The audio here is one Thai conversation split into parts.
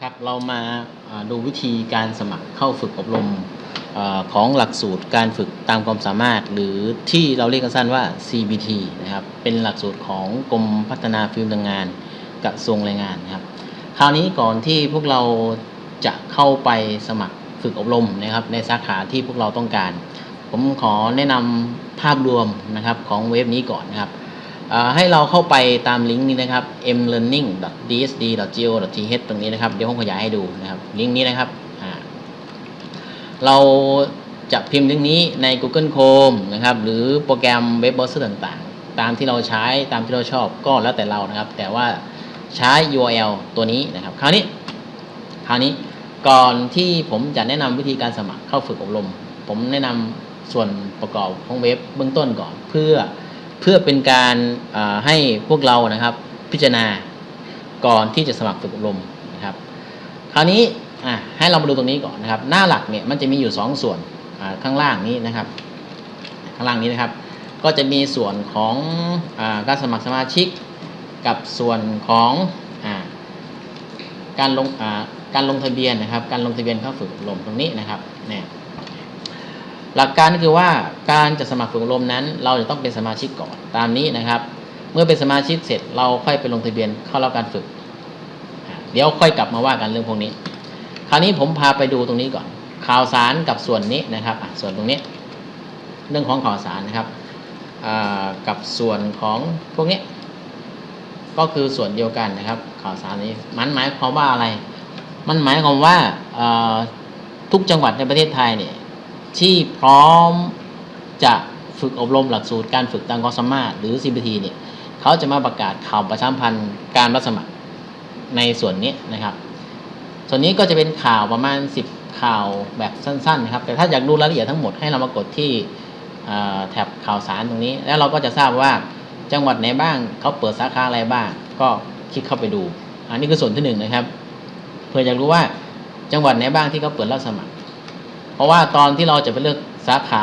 นะครับเรามาดูวิธีการสมัครเข้าฝึกอบรมอของหลักสูตรการฝึกตามความสามารถ หรือที่เราเรียกกันสั้นว่า CBT นะครับเป็นหลักสูตรของกรมพัฒนาฟิล์มพลังงานกระทรวงแรงงานนะครับคราวนี้ก่อนที่พวกเราจะเข้าไปสมัครฝึกอบรมนะครับ ในสาขาที่พวกเราต้องการ ผมขอแนะนำภาพรวมนะครับของเว็บนี้ก่อนนะครับ ให้เราเข้าไปตามลิงก์นี้นะครับ mlearning.dsd.go.th ตรงนี้นะครับ เดี๋ยวผมขยายให้ดูนะครับ ลิงก์นี้นะครับ เราจะพิมพ์ลิงก์นี้ใน Google Chrome นะครับ หรือโปรแกรมเว็บเบราว์เซอร์ต่างๆ ตามที่เราใช้ตามที่เราชอบก็แล้วแต่เรานะครับ แต่ว่าใช้ URL ตัวนี้นะครับ คราวนี้ คราวนี้ก่อนที่ผมจะแนะนำวิธีการสมัครเข้าฝึกอบรม ผมแนะนำส่วนประกอบของเว็บเบื้องต้นก่อนเพื่อ เพื่อเป็นการให้พวกเรานะครับพิจารณาก่อนที่จะสมัครฝึกอบรมนะครับ คราวนี้ให้เรามาดูตรงนี้ก่อนนะครับ หน้าหลักเนี่ยมันจะมีอยู่2ส่วนข้างล่างนี้นะครับ ข้างล่างนี้นะครับ ก็จะมีส่วนของอการสมัครสมาชิก กับส่วนของอการลงการลงทะเบียนนะครับ การลงทะเบียนเข้าฝึกอบรมตรงนี้นะครับเนี่ย หลักการก็คือว่าการจะสมัครฝึกอบรมนั้น เราจะต้องเป็นสมาชิกก่อนตามนี้นะครับ เมื่อเป็นสมาชิกเสร็จเราค่อยไปลงทะเบียนเข้ารับการฝึก เดี๋ยวค่อยกลับมาว่ากันเรื่องพวกนี้ คราวนี้ผมพาไปดูตรงนี้ก่อน ข่าวสารกับส่วนนี้นะครับส่วนตรงนี้ เรื่องของข่าวสารนะครับกับส่วนของพวกนี้ ก็คือส่วนเดียวกันนะครับ ข่าวสารนี้มันหมายความว่าอะไร มันหมายความว่าทุกจังหวัดในประเทศไทยเนี่ย ที่พร้อมจะฝึกอบรมหลักสูตรการฝึกตามความสามารถหรือ CPT เนี่ยเขาจะมาประกาศข่าวประชาสัมพันธ์การรับสมัครในส่วนนี้นะครับ ส่วนนี้ก็จะเป็นข่าวประมาณ 10 ข่าวแบบสั้นๆนะครับแต่ถ้าอยากดูรายละเอียดทั้งหมดให้เรามากดที่แท็บข่าวสารตรงนี้ แล้วเราก็จะทราบว่าจังหวัดไหนบ้างเขาเปิดสาขาอะไรบ้าง ก็คลิกเข้าไปดู อันนี้คือส่วนที่หนึ่งนะครับเพื่ออยากรู้ว่าจังหวัดไหนบ้างที่เขาเปิดรับสมัคร ราะว่าตอนที่เราจะไปเลือกสาขา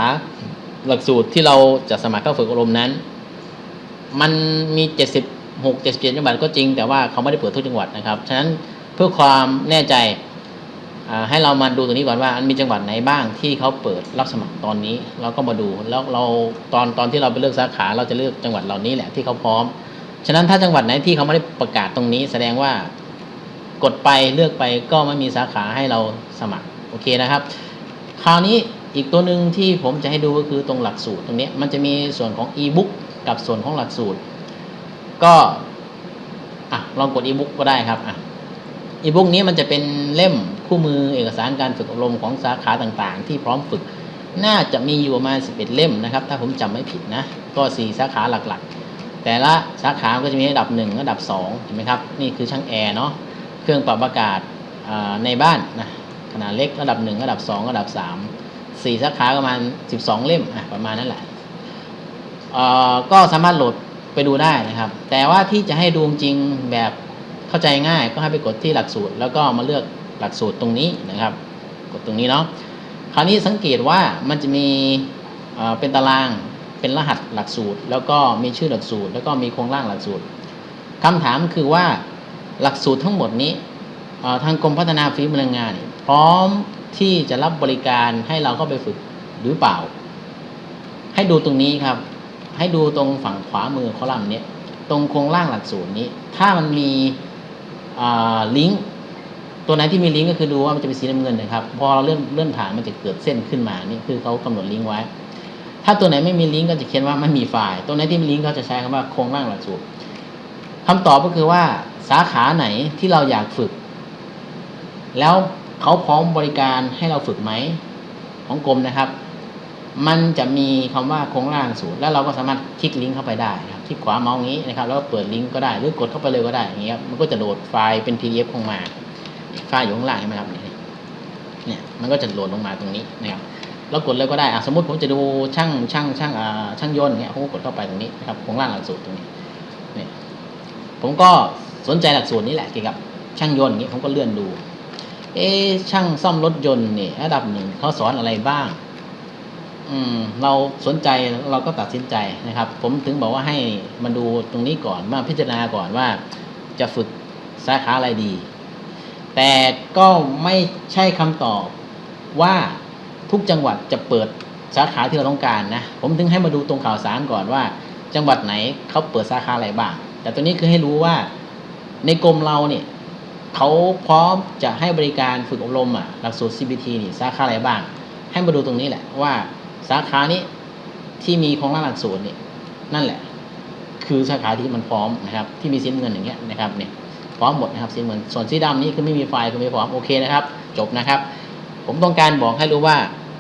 หลักสูตรที่เราจะสมัครเข้าฝึกอบรมนั้น มันมี 76 77จังหวัดก็จริง แต่ว่าเขาไม่ได้เปิดทุกจังหวัดนะครับ ฉะนั้นเพื่อความแน่ใจให้เรามาดูตรงนี้ก่อนว่ามันมีจังหวัดไหนบ้างที่เขาเปิดรับสมัครตอนนี้ เราก็มาดูแล้วเราตอนตอนที่เราไปเลือกสาขา เราจะเลือกจังหวัดเหล่านี้แหละที่เขาพร้อม ฉะนั้นถ้าจังหวัดไหนที่เขาไม่ได้ประกาศตรงนี้ แสดงว่ากดไปเลือกไปก็ไม่มีสาขาให้เราสมัครโอเคนะครับ คราวนี้อีกตัวหนึ่งที่ผมจะให้ดูก็คือตรงหลักสูตรตรงนี้มันจะมีส่วนของ e-book กับส่วนของหลักสูตร ก็อะลองกด e-book ก็ได้ครับอะ e-book นี้มันจะเป็นเล่มคู่มือเอกสารการฝึกอบรมของสาขาต่างๆ ที่พร้อมฝึก น่าจะมีอยู่ประมาณ 11 เล่มนะครับ ถ้าผมจำไม่ผิดนะ ก็ 4 สาขาหลักๆ แต่ละสาขาก็จะมีระดับ 1 ระดับ2เห็นไหมครับ นี่คือช่างแอร์เนาะเครื่องปรับอากาศในบ้านนะ ขนาดเล็กระดับ 1 ระดับ 2 ระดับ 3 4สาขาประมาณ 12 เล่มอะประมาณนั้นแหละก็สามารถโหลดไปดูได้นะครับ แต่ว่าที่จะให้ดูจริงแบบเข้าใจง่ายก็ให้ไปกดที่หลักสูตร แล้วก็มาเลือกหลักสูตรตรงนี้นะครับ กดตรงนี้เนาะคราวนี้สังเกตว่ามันจะมีเอ่อเป็นตารางเป็นรหัสหลักสูตร แล้วก็มีชื่อหลักสูตร แล้วก็มีโครงร่างหลักสูตรคำถามคือว่าหลักสูตรทั้งหมดนี้ทางกรมพัฒนาฝีมือแรงงาน พร้อมที่จะรับบริการให้เราเข้าไปฝึกหรือเปล่า ให้ดูตรงนี้ครับ ให้ดูตรงฝั่งขวามือคอลัมน์นี้ตรงโครงร่างหลักสูตรนี้ ถ้ามันมีลิงก์ตัวไหนที่มีลิงก์ก็คือดูว่ามันจะเป็นสีน้ำเงินนะครับ พอเราเลื่อนเลื่อนผ่านมันจะเกิดเส้นขึ้นมานี่คือเขากำหนดลิงก์ไว้ ถ้าตัวไหนไม่มีลิงก์ก็จะเขียนว่าไม่มีไฟล์ตัวไหนที่มีลิงก์เขาจะใช้คำว่าโครงร่างหลักสูตรคำตอบก็คือว่าสาขาไหนที่เราอยากฝึก แล้ว เขาพร้อมบริการให้เราฝึกไหมของกรมนะครับ มันจะมีคำว่าโครงร่างสูตร แล้วเราก็สามารถคลิกลิงก์เข้าไปได้ครับคลิกขวาเมาส์อย่างนี้นะครับ แล้วก็เปิดลิงก์ก็ได้หรือกดเข้าไปเลยก็ได้อย่างเงี้ยมันก็จะโหลดไฟล์เป็น PDF ออกมาไฟล์อยู่ข้างล่างเห็นไหมครับเนี่ยเนี่ยมันก็จะโหลดลงมาตรงนี้นะครับเรากดเลยก็ได้อสมมติผมจะดูช่างช่างช่างอ่าช่างยนต์เนี่ยผมก็กดเข้าไปตรงนี้นะครับของล่างหลักสูตรตรงนี้เนี่ยผมก็สนใจหลักสูตรนี้แหละเกี่ยวกับช่างยนต์อย่างนี้ผมก็เลื่อนดู เอ๊ช่างซ่อมรถยนต์เนี่ยระดับหนึ่งเขาสอนอะไรบ้าง อืม เราสนใจเราก็ตัดสินใจนะครับ ผมถึงบอกว่าให้มาดูตรงนี้ก่อนมาพิจารณาก่อนว่า จะฝึกสาขาอะไรดี แต่ก็ไม่ใช่คำตอบว่าทุกจังหวัดจะเปิดสาขาที่เราต้องการนะ ผมถึงให้มาดูตรงข่าวสารก่อนว่า จังหวัดไหนเขาเปิดสาขาอะไรบ้าง แต่ตัวนี้คือให้รู้ว่าในกรมเราเนี่ย เขาพร้อมจะให้บริการฝึกอบรมอะหลักสูตร CBT นี่สาขาอะไรบ้าง ให้มาดูตรงนี้แหละว่าสาขานี้ที่มีโครงหลักสูตรนี่นั่นแหละ คือสาขาที่มันพร้อมนะครับ ที่มีสีน้ำเงินอย่างเงี้ยนะครับเนี่ยพร้อมหมดนะครับสีน้ำเงินส่วนสีดำนี่คือไม่มีไฟล์คือไม่พร้อมโอเคนะครับ จบนะครับ ผมต้องการบอกให้รู้ว่า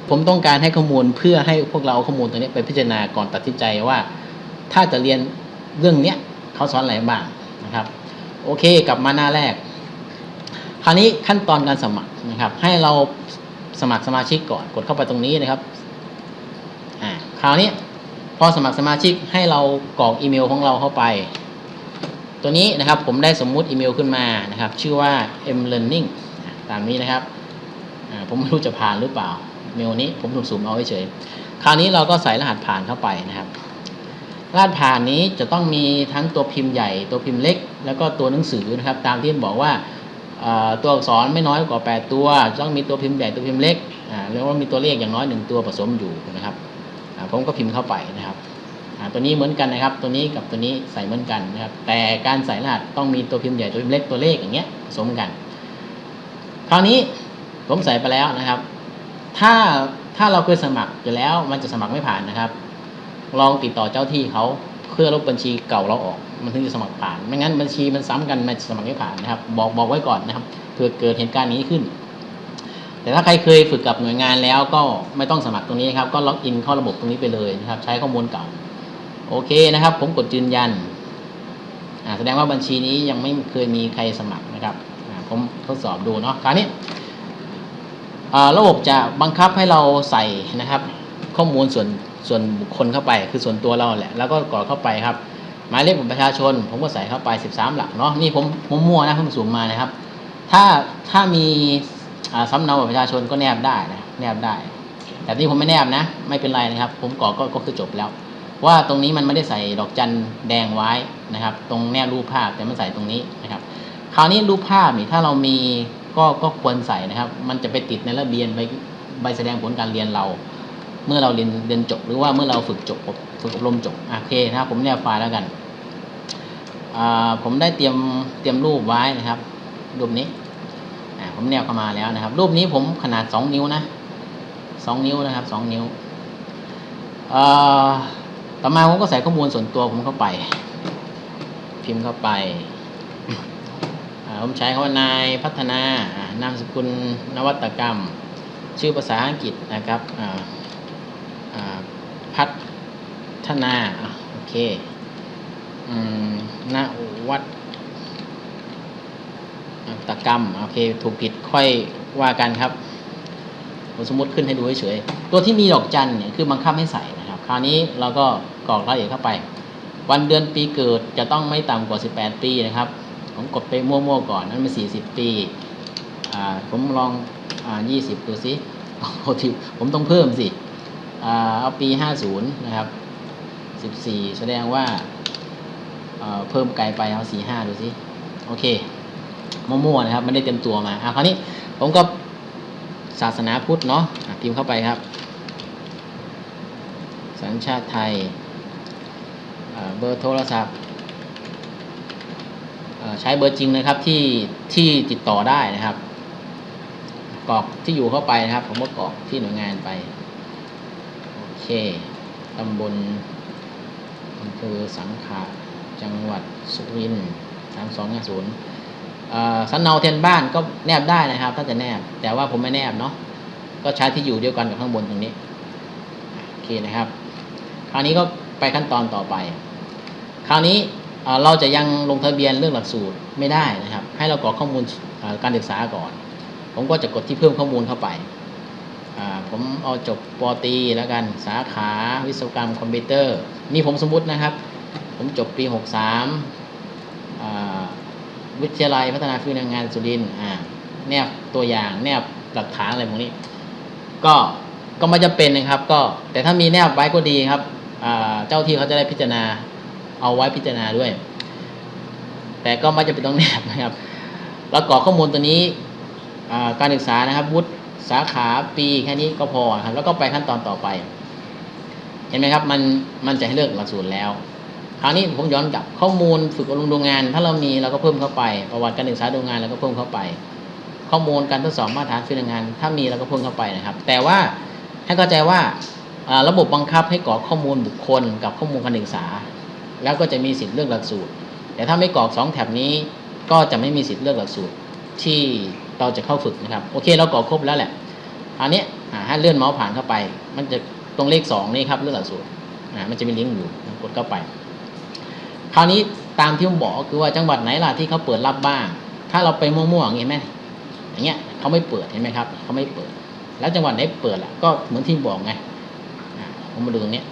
ผมต้องการให้ข้อมูลเพื่อให้พวกเราเอาข้อมูลตัวนี้ไปพิจารณาก่อนตัดสินใจว่า ถ้าจะเรียนเรื่องเนี้ยเขาสอนอะไรบ้างนะครับ โอเคกลับมาหน้าแรก คราวนี้ขั้นตอนการสมัครนะครับ ให้เราสมัครสมาชิกก่อนกดเข้าไปตรงนี้นะครับอ่าคราวนี้พอสมัครสมาชิกให้เรากรอกอีเมลของเราเข้าไป ตัวนี้นะครับผมได้สมมุติอีเมลขึ้นมานะครับ ชื่อว่า m learning ตามนี้นะครับอ่าผมไม่รู้จะผ่านหรือเปล่าเมลนี้ผมสุ่มเอาเฉยคราวนี้เราก็ใส่รหัสผ่านเข้าไปนะครับรหัสผ่านนี้จะต้องมีทั้งตัวพิมพ์ใหญ่ ตัวพิมพ์เล็ก แล้วก็ตัวหนังสือนะครับ ตามที่บอกว่า ตัวอักษรไม่น้อยกว่า 8 ตัว ต้องมีตัวพิมพ์ใหญ่ตัวพิมพ์เล็กอ่าแล้วว่ามีตัวเลขอย่างน้อยหนึ่งตัวผสมอยู่นะครับผมก็พิมพ์เข้าไปนะครับตัวนี้เหมือนกันนะครับ ตัวนี้กับตัวนี้ใส่เหมือนกันนะครับ แต่การใส่รหัสต้องมีตัวพิมพ์ใหญ่ตัวพิมพ์เล็กตัวเลขอย่างเงี้ยผสมกัน คราวนี้ผมใส่ไปแล้วนะครับ ถ้าถ้าเราเคยสมัครอยู่แล้วมันจะสมัครไม่ผ่านนะครับ ลองติดต่อเจ้าที่เขา เพื่อลบบัญชีเก่าเราออก มันถึงจะสมัครผ่าน ไม่งั้นบัญชีมันซ้ำกันมันสมัครไม่ผ่านนะครับ บอกบอกไว้ก่อนนะครับเผื่อเกิดเหตุการณ์นี้ขึ้น แต่ถ้าใครเคยฝึกกับหน่วยงานแล้วก็ไม่ต้องสมัครตรงนี้ครับก็ล็อกอินเข้าระบบตรงนี้ไปเลยนะครับ ใช้ข้อมูลเก่า โอเคนะครับ ผมกดยืนยันแสดงว่าบัญชีนี้ยังไม่เคยมีใครสมัครนะครับผมทดสอบดูเนาะคราวนี้ระบบจะบังคับให้เราใส่นะครับ ข้อมูลส่วน ส่วนบุคคลเข้าไปคือส่วนตัวเราแหละ แล้วก็กรอกเข้าไปครับ หมายเลขบัตรประชาชน ผมก็ใส่เข้าไป 13 หลักเนาะนี่ผมผมมั่วนะผมสูงมานะครับ ถ้าถ้ามีสำเนาบัตรประชาชนก็แนบได้นะแนบได้ แต่ที่ผมไม่แนบนะ ไม่เป็นไรนะครับ ผมกรอกก็ก็คือจบแล้ว ว่าตรงนี้มันไม่ได้ใส่ดอกจันแดงไว้นะครับ ตรงแนบรูปภาพแต่มันใส่ตรงนี้นะครับ คราวนี้รูปภาพนี่ถ้าเรามีก็ก็ควรใส่นะครับ มันจะไปติดในระเบียนใบใบแสดงผลการเรียนเรา เมื่อเราเรียนเรียนจบหรือว่าเมื่อเราฝึกจบฝึกอบรมจบโอเคนะครับผมแนบไฟล์แล้วกันผมได้เตรียมเตรียมรูปไว้นะครับ รูปนี้ผมแนบเข้ามาแล้วนะครับ รูปนี้ผมขนาดสองนิ้วนะสองนิ้วนะครับสองนิ้วต่อมาผมก็ใส่ข้อมูลส่วนตัวผมเข้าไป พิมพ์เข้าไปผมใช้คำว่านายพัฒนานามสกุลนวัตกรรม ชื่อภาษาอังกฤษนะครับ พัฒนาอะโอเคอนวัตกรรมโอเคถูกผิดค่อยว่ากันครับผมสมมติขึ้นให้ดูเฉยๆตัวที่มีดอกจันเนี่ยคือบังคับให้ใส่นะครับ คราวนี้เราก็กรอกรายละเอียดเข้าไป วันเดือนปีเกิดจะต้องไม่ต่ำกว่า 18 ปีนะครับ ผมกดไปมั่วๆก่อนนั้นเป็น40 ปีผมลองอ่า20 ดูสิโอ้ผมต้องเพิ่มสิ เอาปี 50 นะครับ 14 แสดงว่าเอ่อเพิ่มไกลไปเอา 45 ดูสิ โอเคมั่วๆนะครับ ไม่ได้เต็มตัวมาอ่าคราวนี้ผมก็ศาสนาพุทธเนาะพิมพ์เข้าไปครับ สัญชาติไทย เบอร์โทรศัพท์ใช้เบอร์จริงนะครับที่ที่ติดต่อได้นะครับกรอกที่อยู่เข้าไปนะครับ ผมก็กรอกที่หน่วยงานไป เคตำบลอำเภอสังขะจังหวัดสุรินทร์สามสองห้าศูนย์สันเนาเทียนบ้านก็แนบได้นะครับ ถ้าจะแนบ แต่ว่าผมไม่แนบเนาะ ก็ใช้ที่อยู่เดียวกันกับข้างบนตรงนี้ โอเคนะครับ คราวนี้ก็ไปขั้นตอนต่อไป คราวนี้เราจะยังลงทะเบียนเรื่องหลักสูตรไม่ได้นะครับ ให้เรากรอกข้อมูลการศึกษาก่อน ผมก็จะกดที่เพิ่มข้อมูลเข้าไป ผมเอาจบปตีแล้วกันสาขาวิศวกรรมคอมพิวเตอร์ นี่ผมสมมุตินะครับ ผมจบปี 63 วิทยาลัยพัฒนาฝีมืองานสุรินทร์อ่าแนบตัวอย่างแนบหลักฐานอะไรพวกนี้ ก็ก็ไม่จะเป็นนะครับ ก็แต่ถ้ามีแนบไว้ก็ดีครับเจ้าที่เขาจะได้พิจารณาเอาไว้พิจารณาด้วย แต่ก็ไม่จะเป็นต้องแนบนะครับ แล้วกรอกข้อมูลตัวนี้การศึกษานะครับวุฒิ สาขาปีแค่นี้ก็พอครับแล้วก็ไปขั้นตอนต่อไป เห็นไหมครับ มันมันจะให้เลือกหลักสูตรแล้ว คราวนี้ผมย้อนกลับข้อมูลฝึกอบรมโรงงาน ถ้าเรามีเราก็เพิ่มเข้าไป ประวัติการศึกษาโรงงานเราก็เพิ่มเข้าไป ข้อมูลการทดสอบมาตรฐานฝีมืองาน ถ้ามีเราก็เพิ่มเข้าไปนะครับ แต่ว่าให้เข้าใจว่าระบบบังคับให้กรอกข้อมูลบุคคล กับข้อมูลการศึกษา แล้วก็จะมีสิทธิ์เลือกหลักสูตร แต่ถ้าไม่กรอกสองแถบนี้ก็จะไม่มีสิทธิ์เลือกหลักสูตรที่ เราจะเข้าฝึกนะครับโอเคเรากรอกครบแล้วแหละอันนี้ให้เลื่อนเมาส์ผ่านเข้าไป มันจะตรงเลขสองนี่ครับเลือกหลักสูตรมันจะมีลิงก์อยู่กดเข้าไป คราวนี้ตามที่ผมบอกก็คือว่าจังหวัดไหนล่ะที่เขาเปิดรับบ้าง ถ้าเราไปมั่วๆอย่างเงี้ยไหมอย่างเงี้ยเขาไม่เปิดเห็นไหมครับเขาไม่เปิด แล้วจังหวัดไหนเปิดล่ะก็เหมือนที่บอกไงผมมาดูตรงนี้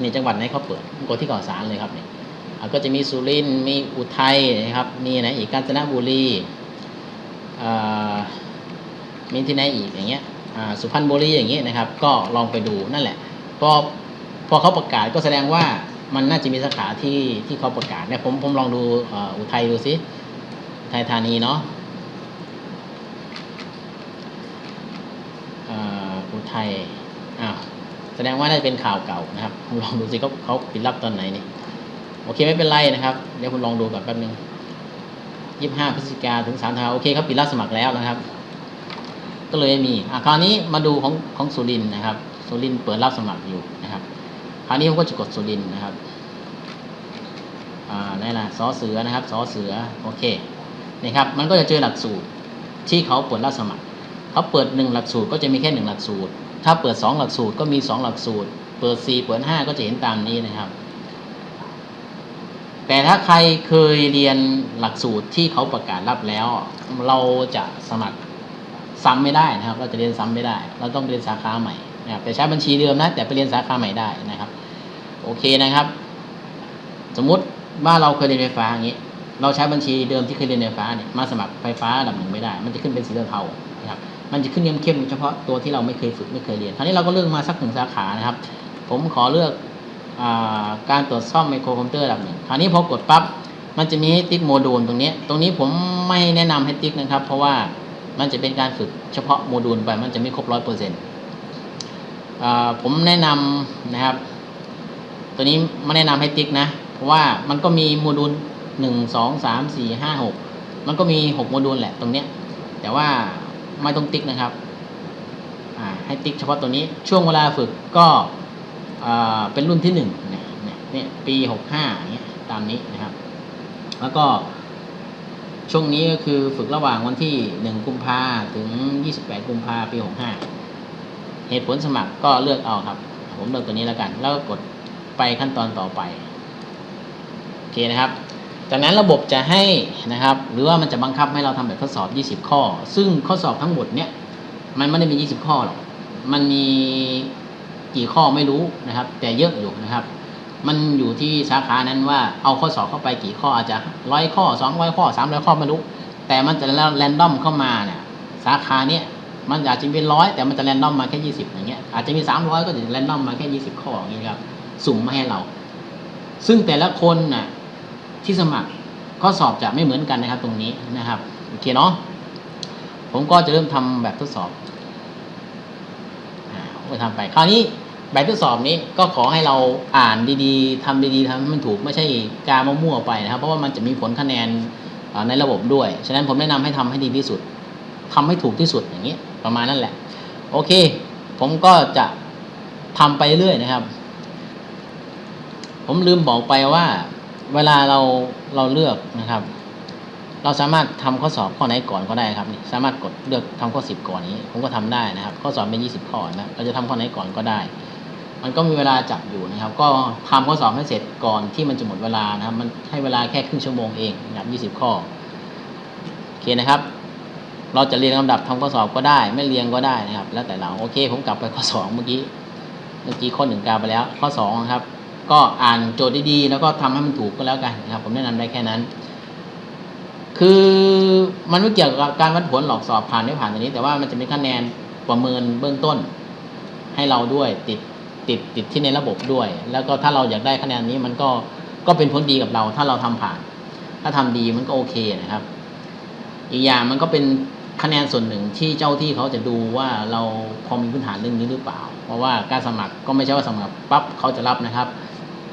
นี่จังหวัดไหนเขาเปิดกดที่ก่อสารเลยครับเนี่ยก็จะมีสุรินทร์มีอุทัยนะครับมีไหนอีกกาญจนบุรี มีที่ไหนอีกอย่างเงี้ยสุพรรณบุรีอย่างเงี้ยนะครับ ก็ลองไปดูนั่นแหละพอพอเขาประกาศก็แสดงว่ามันน่าจะมีสาขาที่ที่เขาประกาศเนี่ยผมผมลองดูอ,อุทัยดูสิอุทัยธานีเนาะอุทัยอ้าวแสดงว่าน่าจะเป็นข่าวเก่านะครับผมลองดูสิเขาเขาปิดรับตอนไหนนี่โอเคไม่เป็นไรนะครับ เดี๋ยวผมลองดูก่อนแป๊บนึง ยี่ห้าพฤศจิกาถึงสามธันวาโอเคเขาปิดรับสมัครแล้วนะครับ ก็เลยไม่มีอะคราวนี้มาดูของของสุรินนะครับ สุรินเปิดรับสมัครอยู่นะครับ คราวนี้ผมก็จะกดสุรินนะครับอ่าได้ละสอเสือนะครับสอเสือโอเคนี่ครับ มันก็จะเจอหลักสูตรที่เขาเปิดรับสมัครเขาเปิดหนึ่งหลักสูตรก็จะมีแค่หนึ่งหลักสูตร ถ้าเปิดสองหลักสูตรก็มีสองหลักสูตร เปิดสี่เปิดห้าก็จะเห็นตามนี้นะครับ แต่ถ้าใครเคยเรียนหลักสูตรที่เขาประกาศรับแล้ว เราจะสมัครซ้ำไม่ได้นะครับ เราจะเรียนซ้ำไม่ได้ เราต้องเรียนสาขาใหม่นะครับแต่ใช้บัญชีเดิมนะ แต่ไปเรียนสาขาใหม่ได้นะครับ โอเคนะครับ สมมุติว่าเราเคยเรียนไฟฟ้าอย่างนี้ เราใช้บัญชีเดิมที่เคยเรียนไฟฟ้าเนี่ยมาสมัครไฟฟ้าระดับหนึ่งไม่ได้ มันจะขึ้นเป็นสีเทานะครับมันจะขึ้นเข้มๆเฉพาะตัวที่เราไม่เคยฝึกไม่เคยเรียนคราวนี้เราก็เลือกมาสักหนึ่งสาขานะครับ ผมขอเลือก การตรวจซ่อมไมโครคอมพิวเตอร์ระดับหนึ่งคราวนี้พอกดปั๊บมันจะมีให้ติ๊กโมดูลตรงนี้ ตรงนี้ผมไม่แนะนำให้ติ๊กนะครับ เพราะว่ามันจะเป็นการฝึกเฉพาะโมดูลไปมันจะไม่ครบร้อยเปอร์เซ็นต์ผมแนะนำนะครับ ตัวนี้ไม่แนะนำให้ติ๊กนะ เพราะว่ามันก็มีโมดูลหนึ่งสองสามสี่ห้าหกมันก็มีหกโมดูลแหละตรงเนี้ยแต่ว่าไม่ต้องติ๊กนะครับให้ติ๊กเฉพาะตัวนี้ช่วงเวลาฝึกก็ เป็นรุ่นที่หนึ่งเนี่ยปีหกห้าเงี้ยตามนี้นะครับ แล้วก็ช่วงนี้ก็คือฝึกระหว่างวันที่หนึ่งกุมภาถึงยี่สิบแปดกุมภาปีหกห้าเหตุผลสมัครก็เลือกเอาครับ ผมเลือกตัวนี้แล้วกัน แล้วก็กดไปขั้นตอนต่อไปโอเคนะครับจากนั้นระบบจะให้นะครับ หรือว่ามันจะบังคับให้เราทำแบบทดสอบ 20 ข้อ ซึ่งข้อสอบทั้งหมดเนี่ยมันไม่ได้มี 20 ข้อหรอก มันมี กี่ข้อไม่รู้นะครับ แต่เยอะอยู่นะครับ มันอยู่ที่สาขานั้นว่าเอาข้อสอบเข้าไปกี่ข้ออาจจะร้อยข้อสองร้อยข้อสามร้อยข้อไม่รู้ แต่มันจะแรนดอมเข้ามาเนี่ยสาขาเนี้ยมันอาจจะเป็นร้อยแต่มันจะแรนดอมมาแค่ยี่สิบอย่างเงี้ยอาจจะมีสามร้อยก็จะแรนดอมมาแค่ยี่สิบข้ออย่างเงี้ยครับสุ่มมาให้เรา ซึ่งแต่ละคนน่ะที่สมัครข้อสอบจะไม่เหมือนกันนะครับตรงนี้นะครับโอเคเนาะผมก็จะเริ่มทำแบบทดสอบ อ่าไปทำไป คราวนี้แบบทดสอบนี้ก็ขอให้เราอ่านดีๆทำดีๆทำให้มันถูกไม่ใช่การมั่วๆไปนะครับ เพราะว่ามันจะมีผลคะแนนในระบบด้วย ฉะนั้นผมแนะนำให้ทำให้ดีที่สุดทำให้ถูกที่สุดอย่างนี้ประมาณนั้นแหละ โอเค ผมก็จะทำไปเรื่อยนะครับ ผมลืมบอกไปว่า เวลาเราเราเลือกนะครับ เราสามารถทำข้อสอบข้อไหนก่อนก็ได้ครับนี่สามารถกดเลือกทำข้อสิบก่อนนี้ ผมก็ทำได้นะครับ ข้อสอบเป็นยี่สิบข้อนะเราจะทำข้อไหนก่อนก็ได้ มันก็มีเวลาจับอยู่นะครับ ก็ทำข้อสอบให้เสร็จก่อนที่มันจะหมดเวลานะครับ มันให้เวลาแค่ครึ่งชั่วโมงเองนะครับยี่สิบข้อโอเคนะครับ เราจะเรียงลำดับทำข้อสอบก็ได้ ไม่เรียงก็ได้นะครับ แล้วแต่เราโอเค ผมกลับไปข้อสองเมื่อกี้เมื่อกี้ข้อหนึ่งกาไปแล้ว ข้อสองครับก็อ่านโจทย์ดีๆแล้วก็ทำให้มันถูกก็แล้วกันนะครับ ผมแนะนำได้แค่นั้น คือมันไม่เกี่ยวกับการวัดผลหลอกสอบผ่านไม่ผ่านตัวนี้ แต่ว่ามันจะมีคะแนนประเมินเบื้องต้น ให้เราด้วยติดติดติดที่ในระบบด้วย แล้วก็ถ้าเราอยากได้คะแนนนี้มันก็ก็เป็นผลดีกับเรา ถ้าเราทำผ่าน ถ้าทำดีมันก็โอเคนะครับ อีกอย่างมันก็เป็นคะแนนส่วนหนึ่งที่เจ้าที่เขาจะดูว่าเราพอมีพื้นฐานเรื่องนี้หรือเปล่า เพราะว่าการสมัครก็ไม่ใช่ว่าสมัครปั๊บเขาจะรับนะครับ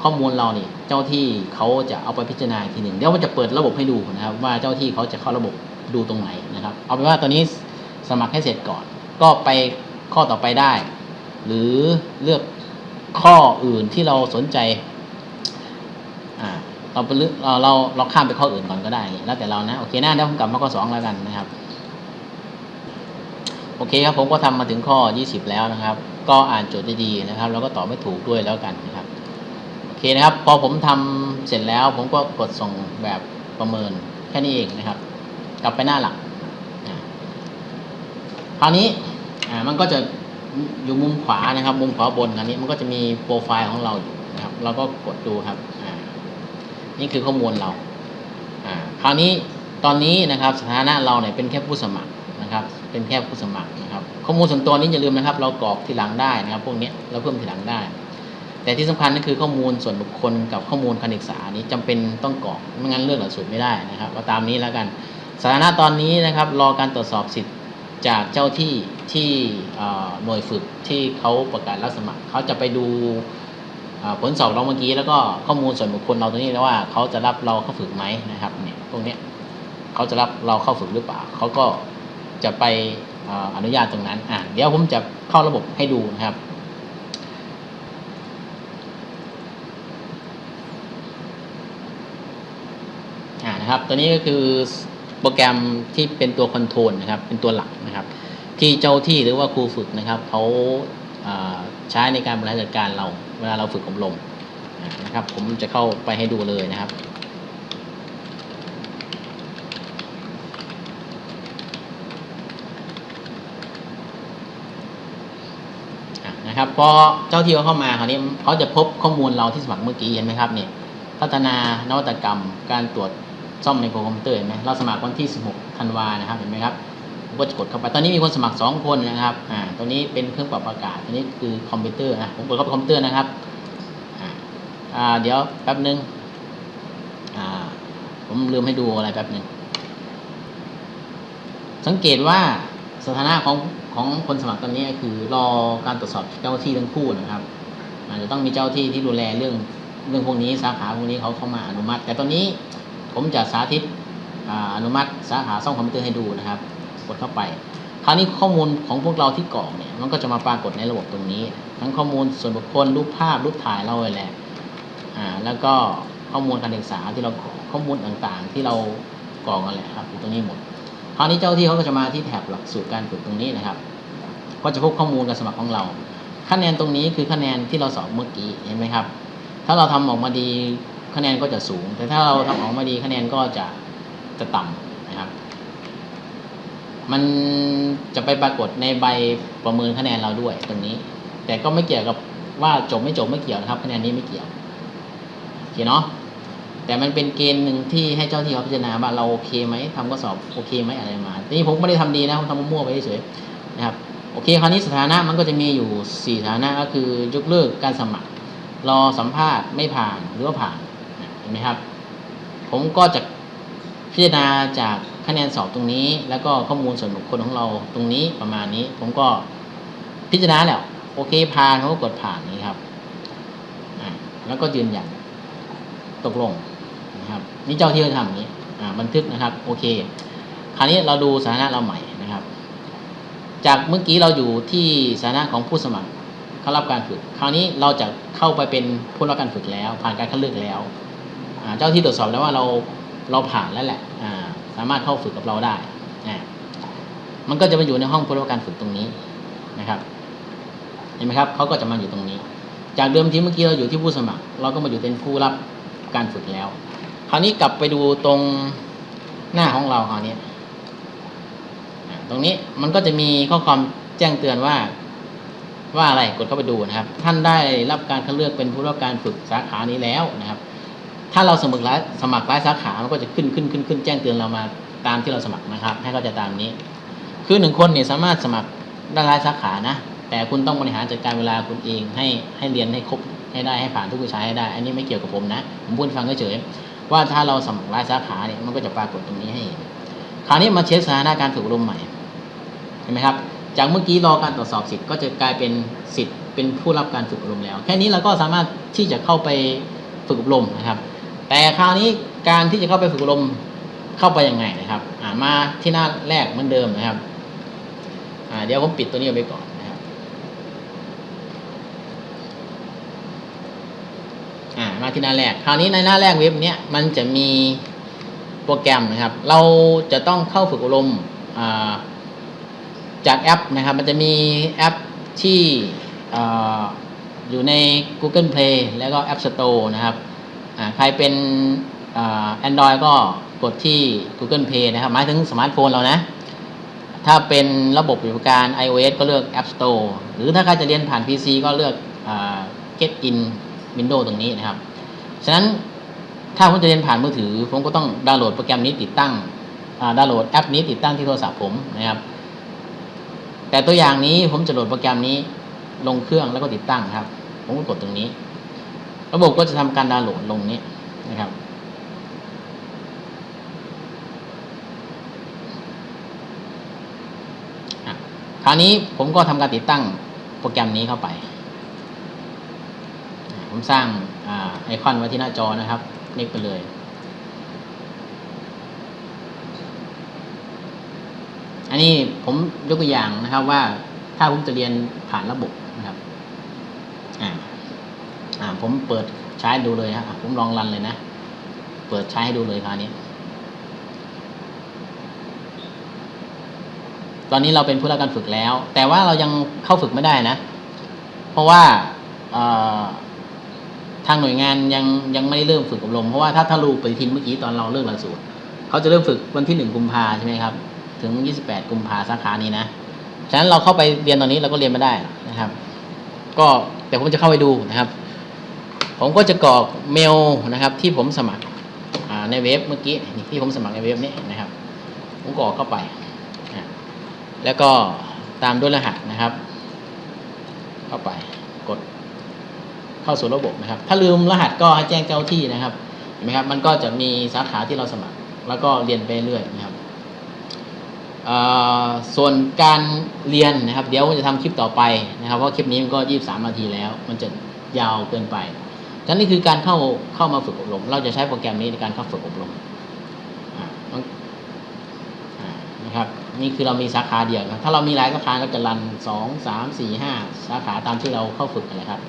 ข้อมูลเราเนี่ยเจ้าที่เขาจะเอาไปพิจารณาทีหนึ่งเดี๋ยวมันจะเปิดระบบให้ดูนะครับ ว่าเจ้าที่เขาจะเข้าระบบดูตรงไหนนะครับ เอาเป็นว่าตอนนี้สมัครให้เสร็จก่อน ก็ไปข้อต่อไปได้ หรือเลือกข้ออื่นที่เราสนใจอ่าเราไปเราเราเราข้ามไปข้ออื่นก่อนก็ได้ แล้วแต่เรานะ โอเคนะเดี๋ยวผมกลับมาข้อสองแล้วกันนะครับ โอเคครับผมก็ทำมาถึงข้อ 20 แล้วนะครับ ก็อ่านโจทย์ดีๆนะครับ แล้วก็ตอบไม่ถูกด้วยแล้วกันนะครับ เคนะครับ พอผมทำเสร็จแล้วผมก็กดส่งแบบประเมินแค่นี้เองนะครับ กลับไปหน้าหลักคราวนี้มันก็จะอยู่มุมขวานะครับ มุมขวาบนคราวนี้มันก็จะมีโปรไฟล์ของเราอยู่นะครับ เราก็กดดูครับนี่คือข้อมูลเราคราวนี้ตอนนี้นะครับสถานะเราเนี่ยเป็นแค่ผู้สมัครนะครับ เป็นแค่ผู้สมัครนะครับ ข้อมูลส่วนตัวนี้อย่าลืมนะครับ เรากรอกทีหลังได้นะครับ พวกนี้เราเพิ่มทีหลังได้ แต่ที่สำคัญนั่นคือข้อมูลส่วนบุคคลกับข้อมูลการศึกษานี้จำเป็นต้องกรอกไม่งั้นเลือกหลักสูตรไม่ได้นะครับก็ตามนี้แล้วกันสถานะตอนนี้นะครับรอการตรวจสอบสิทธิ์จากเจ้าที่ที่หน่วยฝึกที่เขาประกาศรับสมัครเขาจะไปดูผลสอบเราเมื่อกี้แล้วก็ข้อมูลส่วนบุคคลเราตรงนี้แล้วว่าเขาจะรับเราเข้าฝึกไหมนะครับเนี่ยพวกนี้เขาจะรับเราเข้าฝึกหรือเปล่าเขาก็จะไปเอ่ออนุญาตตรงนั้นอะเดี๋ยวผมจะเข้าระบบให้ดูนะครับ นะครับ ตัวนี้ก็คือโปรแกรมที่เป็นตัวคอนโทรลนะครับ เป็นตัวหลักนะครับ ที่เจ้าที่หรือว่าครูฝึกนะครับเขาใช้ในการบริหารจัดการเรา เวลาเราฝึกอบรมนะครับ ผมจะเข้าไปให้ดูเลยนะครับนะครับพอเจ้าที่เขาเข้ามาคราวนี้เขาจะพบข้อมูลเราที่สมัครเมื่อกี้เห็นไหมครับเนี่ยพัฒนานวัตกรรม การตรวจ ซ่อมในโปรคอมพิวเตอร์เห็นไหมเราสมัครวันที่ 16ธันวานะครับเห็นไหมครับผมก็จะกดเข้าไปตอนนี้มีคนสมัคร 2 คนนะครับอ่าตัวนี้เป็นเครื่องปรับอากาศตัวนี้คือคอมพิวเตอร์นะผมกดเข้าไปคอมพิวเตอร์นะครับอ่าเดี๋ยวแป๊บหนึ่งอ่าผมลืมให้ดูอะไรแป๊บหนึ่งสังเกตว่าสถานะของของคนสมัครตอนนี้คือรอการตรวจสอบเจ้าที่ทั้งคู่นะครับอาจจะต้องมีเจ้าที่ที่ดูแลเรื่องเรื่องพวกนี้สาขาพวกนี้เขาเข้ามาอนุมัติ แต่ตอนนี้ ผมจะสาธิตอนุมัติสาขาซ่อมคอมพิวเตอร์ให้ดูนะครับ กดเข้าไป คราวนี้ข้อมูลของพวกเราที่กรอกเนี่ยมันก็จะมาปรากฏในระบบตรงนี้ ทั้งข้อมูลส่วนบุคคลรูปภาพรูปถ่ายเราเลยแหละอ่าแล้วก็ข้อมูลการศึกษาที่เราข้อมูลต่างๆ ที่เรากรอกกันแหละครับอยู่ตรงนี้หมด คราวนี้เจ้าที่เขาก็จะมาที่แถบหลักสูตรการฝึกตรงนี้นะครับ ก็จะพบข้อมูลการสมัครของเรา คะแนนตรงนี้คือคะแนนที่เราสอบเมื่อกี้เห็นไหมครับ ถ้าเราทำออกมาดี คะแนนก็จะสูง แต่ถ้าเราทำออกมาดีคะแนนก็จะจะต่ำนะครับ มันจะไปปรากฏในใบประเมินคะแนนเราด้วยตรงนี้ แต่ก็ไม่เกี่ยวกับว่าจบไม่จบไม่เกี่ยวนะครับ คะแนนนี้ไม่เกี่ยวโอเคเนาะแต่มันเป็นเกณฑ์หนึ่งที่ให้เจ้าที่เขาพิจารณาว่าเราโอเคไหมทำข้อสอบโอเคไหมอะไรมาทีนี้ผมไม่ได้ทำดีนะผมทำมั่วๆไปเฉยๆนะครับโอเคคราวนี้สถานะมันก็จะมีอยู่สี่สถานะก็คือยกเลิกการสมัคร รอสัมภาษณ์ไม่ผ่านหรือว่าผ่าน ห็นไหมครับ ผมก็จะพิจารณาจากคะแนนสอบตรงนี้ แล้วก็ข้อมูลส่วนบุคคลของเราตรงนี้ประมาณนี้ ผมก็พิจารณาแล้วโอเคผ่านเขาก็กดผ่านนี้ครับแล้วก็ยืนยันตกลงนะครับ นี่เจ้าที่เขาทำอย่างนี้บันทึกนะครับโอเค คราวนี้เราดูสถานะเราใหม่นะครับ จากเมื่อกี้เราอยู่ที่สถานะของผู้สมัครเข้ารับการฝึก คราวนี้เราจะเข้าไปเป็นผู้รับการฝึกแล้ว ผ่านการคัดเลือกแล้ว เจ้าที่ตรวจสอบแล้วว่าเราเราผ่านแล้วแหละสามารถเข้าฝึกกับเราได้ มันก็จะมาอยู่ในห้องผู้รับการฝึกตรงนี้นะครับ เห็นไหมครับเขาก็จะมาอยู่ตรงนี้ จากเดิมที่เมื่อกี้เราอยู่ที่ผู้สมัคร เราก็มาอยู่เป็นผู้รับการฝึกแล้ว คราวนี้กลับไปดูตรงหน้าของเราคราวนี้ตรงนี้มันก็จะมีข้อความแจ้งเตือนว่าว่าอะไรกดเข้าไปดูนะครับ ท่านได้รับการคัดเลือกเป็นผู้รับการฝึกสาขานี้แล้วนะครับ ถ้าเราสมัครลายสมัครหลายสาขา มันก็จะขึ้นขึ้นขึ้นขึ้นแจ้งเตือนเรามาตามที่เราสมัครนะครับ ให้เข้าใจตามนี้ คือหนึ่งคนเนี่ยสามารถสมัครได้หลายสาขานะ แต่คุณต้องบริหารจัดการเวลาคุณเองให้ให้เรียนให้ครบให้ได้ให้ผ่านทุกวิชาให้ได้ อันนี้ไม่เกี่ยวกับผมนะ ผมพูดฟังเฉยๆว่าถ้าเราสมัครหลายสาขาเนี่ยมันก็จะปรากฏตรงนี้ให้เห็นคราวนี้มาเช็คสถานะการฝึกอบรมใหม่เห็นไหมครับ จากเมื่อกี้รอการตรวจสอบสิทธิ์ก็จะกลายเป็นสิทธิ์เป็นผู้รับการฝึกอบรมแล้ว แค่นี้เราก็สามารถที่จะเข้าไปฝึกอบรมนะครับ แต่คราวนี้การที่จะเข้าไปฝึกอบรมเข้าไปยังไงนะครับอ่ามาที่หน้าแรกเหมือนเดิมนะครับอ่าเดี๋ยวผมปิดตัวนี้เอาไว้ก่อนนะครับอ่ามาที่หน้าแรก คราวนี้ในหน้าแรกเว็บเนี้ยมันจะมีโปรแกรมนะครับ เราจะต้องเข้าฝึกอบรมอ่าจากแอปนะครับ มันจะมีแอปที่ออยู่ใน Google Play แล้วก็ App Store นะครับ ใครเป็นอ่า Android ก็กดที่ Google Play นะครับ หมายถึงสมาร์ทโฟนเรานะ ถ้าเป็นระบบปฏิบัติการ iOS ก็เลือก App Store หรือถ้าใครจะเรียนผ่าน PC ก็เลือกอ่า Get in Windows ตรงนี้นะครับ ฉะนั้นถ้าผมจะเรียนผ่านมือถือ ผมก็ต้องดาวน์โหลดโปรแกรมนี้ติดตั้งดาวน์โหลดแอปนี้ติดตั้งที่โทรศัพท์ผมนะครับ แต่ตัวอย่างนี้ผมจะโหลดโปรแกรมนี้ลงเครื่องแล้วก็ติดตั้งครับ ผมก็กดตรงนี้ ระบบก็จะทำการดาวน์โหลดลงนี้นะครับ คราวนี้ผมก็ทำการติดตั้งโปรแกรมนี้เข้าไป ผมสร้างอไอคอนไว้ที่หน้าจอนะครับคลิกไปเลยอันนี้ผมยกตัวอย่างนะครับว่าถ้าผมจะเรียนผ่านระบบนะครับ อ่า อ่าผมเปิดใช้ดูเลยฮะอะผมลองรันเลยนะ เปิดใช้ให้ดูเลยคราวนี้ ตอนนี้เราเป็นผู้รับการฝึกแล้ว แต่ว่าเรายังเข้าฝึกไม่ได้นะ เพราะว่าทางหน่วยงานยังยังไม่ได้เริ่มฝึกอบรมเพราะว่าถ้าถ้ารูปฏิทินเมื่อกี้ตอนเราเลิกหลักสูตรเขาจะเริ่มฝึกวันที่หนึ่งกุมภาใช่ไหมครับ ถึง28กุมภาสาขานี้นะฉะนั้นเราเข้าไปเรียนตอนนี้เราก็เรียนไม่ได้นะครับ ก็แต่ผมจะเข้าไปดูนะครับ ผมก็จะกรอกเมลนะครับที่ผมสมัครในเว็บเมื่อกี้ที่ผมสมัครในเว็บนี้นะครับ ผมกรอกเข้าไปแล้วก็ตามด้วยรหัสนะครับ เข้าไปกดเข้าสู่ระบบนะครับ ถ้าลืมรหัสก็ให้แจ้งเจ้าที่นะครับเห็นไหมครับมันก็จะมีสาขาที่เราสมัคร แล้วก็เรียนไปเรื่อยนะครับส่วนการเรียนนะครับ เดี๋ยวผมจะทำคลิปต่อไปนะครับเพราะคลิปนี้มันก็ 23 นาทีแล้ว มันจะยาวเกินไป ฉะนั้นนี่คือการเข้าเข้ามาฝึกอบรม เราจะใช้โปรแกรมนี้ในการเข้าฝึกอบรมนะครับนี่คือเรามีสาขาเดียวนะถ้าเรามีหลายสาขาเราจะรันสองสามสี่ห้าสาขาตามที่เราเข้าฝึกกันนะครับ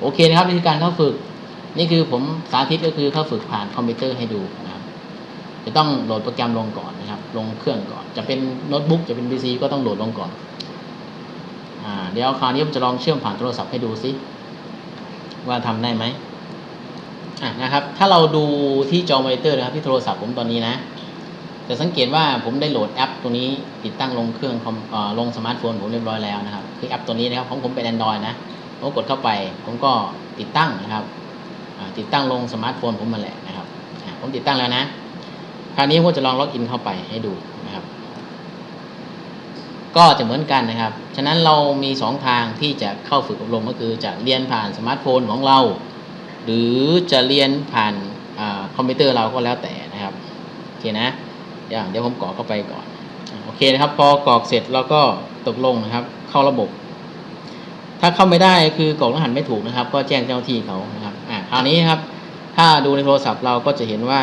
โอเคนะครับนี่คือการเข้าฝึก นี่คือผมสาธิตก็คือเข้าฝึกผ่านคอมพิวเตอร์ให้ดูนะครับจะต้องโหลดโปรแกรมลงก่อนนะครับ ลงเครื่องก่อน จะเป็นโน้ตบุ๊กจะเป็น PC ก็ต้องโหลดลงก่อนอ่าเดี๋ยวคราวนี้ผมจะลองเชื่อมผ่านโทรศัพท์ให้ดูซิว่าทำได้ไหม อะนะครับ ถ้าเราดูที่จอมอนิเตอร์นะครับที่โทรศัพท์ผมตอนนี้นะ จะสังเกตว่าผมได้โหลดแอปตัวนี้ติดตั้งลงเครื่องคอมลงสมาร์ทโฟนผมเรียบร้อยแล้วนะครับ คือแอปตัวนี้นะครับของผมเป็น Android นะผมกดเข้าไป ผมก็ติดตั้งนะครับ ติดตั้งลงสมาร์ทโฟนผมมาแหละนะครับ ผมติดตั้งแล้วนะ คราวนี้ผมจะลองล็อกอินเข้าไปให้ดูนะครับ ก็จะเหมือนกันนะครับ ฉะนั้นเรามีสองทางที่จะเข้าฝึกอบรมก็คือจะเรียนผ่านสมาร์ทโฟนของเรา หรือจะเรียนผ่านอคอมพิวเตอร์เราก็แล้วแต่นะครับโอเคนะอย่างเดี๋ยวผมกรอกเข้าไปก่อนโอเคนะครับพอกรอกเสร็จเราก็ตกลงนะครับ เข้าระบบ ถ้าเข้าไม่ได้คือกรอกรหัสไม่ถูกนะครับ ก็แจ้งเจ้าหน้าที่เขานะครับอ่าคราวนี้ครับ ถ้าดูในโทรศัพท์เราก็จะเห็นว่า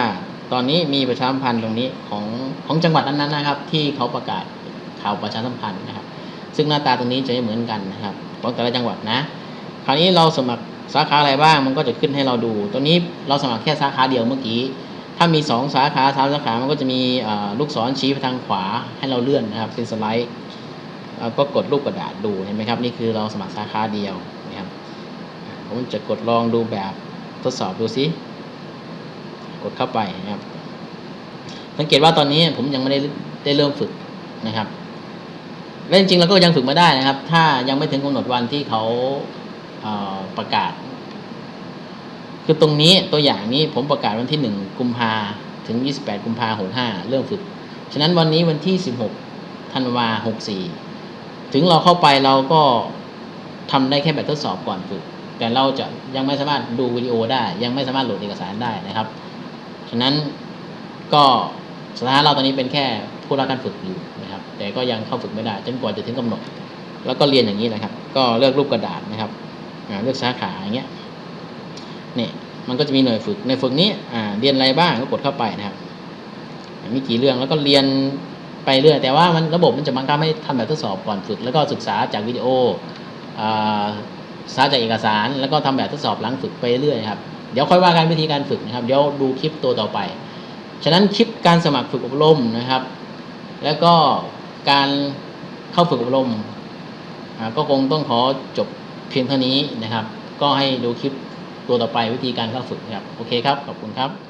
ตอนนี้มีประชาสัมพันธ์ตรงนี้ของของจังหวัดนั้นๆนะครับ ที่เขาประกาศข่าวประชาสัมพันธ์นะครับ ซึ่งหน้าตาตรงนี้จะไม่เหมือนกันนะครับของแต่ละจังหวัดนะ คราวนี้เราสมัคร สาขาอะไรบ้างมันก็จะขึ้นให้เราดู ตัวนี้เราสมัครแค่สาขาเดียวเมื่อกี้ ถ้ามีสองสาขาสามสาขา มันก็จะมีลูกศรชี้ไปทางขวาให้เราเลื่อนนะครับเป็นสไลด์ก็กดรูปกระดาษดูเห็นไหมครับนี่คือเราสมัครสาขาเดียวนะครับผมจะกดลองดูแบบทดสอบดูซิกดเข้าไปนะครับ สังเกตว่าตอนนี้ผมยังไม่ได้ได้เริ่มฝึกนะครับและจริงๆเราก็ยังฝึกม่ได้นะครับ ถ้ายังไม่ถึงกำหนดวันที่เขา ประกาศ คือตรงนี้ตัวอย่างนี้ผมประกาศวันที่หนึ่งกุมภาถึง 28 กุมภาหกห้าเริ่มฝึก ฉะนั้นวันนี้วันที่ 16 ธันวาหกสี่ถึงเราเข้าไปเราก็ทำได้แค่แบบทดสอบก่อนฝึก แต่เราจะยังไม่สามารถดูวิดีโอได้ ยังไม่สามารถโหลดเอกสารได้นะครับ ฉะนั้นก็สถานะเราตอนนี้เป็นแค่ผู้รับการฝึกอยู่นะครับ แต่ก็ยังเข้าฝึกไม่ได้จนกว่าจะถึงกำหนด แล้วก็เรียนอย่างนี้นะครับ ก็เลือกรูปกระดาษนะครับ เลือกสาขาอย่างเงี้ยนี่มันก็จะมีหน่วยฝึกในฝึกนี้เรียนอะไรบ้างก็กดเข้าไปนะครับมีกี่เรื่องแล้วก็เรียนไปเรื่อยแต่ว่ามันระบบมันจะบังคับให้ทำแบบทดสอบก่อนฝึก แล้วก็ศึกษาจากวิดีโออ่าศึกษาจากเอกสาร แล้วก็ทำแบบทดสอบหลังฝึกไปเรื่อยครับเดี๋ยวค่อยว่ากันวิธีการฝึกนะครับเดี๋ยวดูคลิปตัวต่อไป ฉะนั้นคลิปการสมัครฝึกอบรมนะครับ แล้วก็การเข้าฝึกอบรมก็คงต้องขอจบ เพียงเท่านี้นะครับ ก็ให้ดูคลิปตัวต่อไปวิธีการเข้าฝึกครับ โอเคครับ ขอบคุณครับ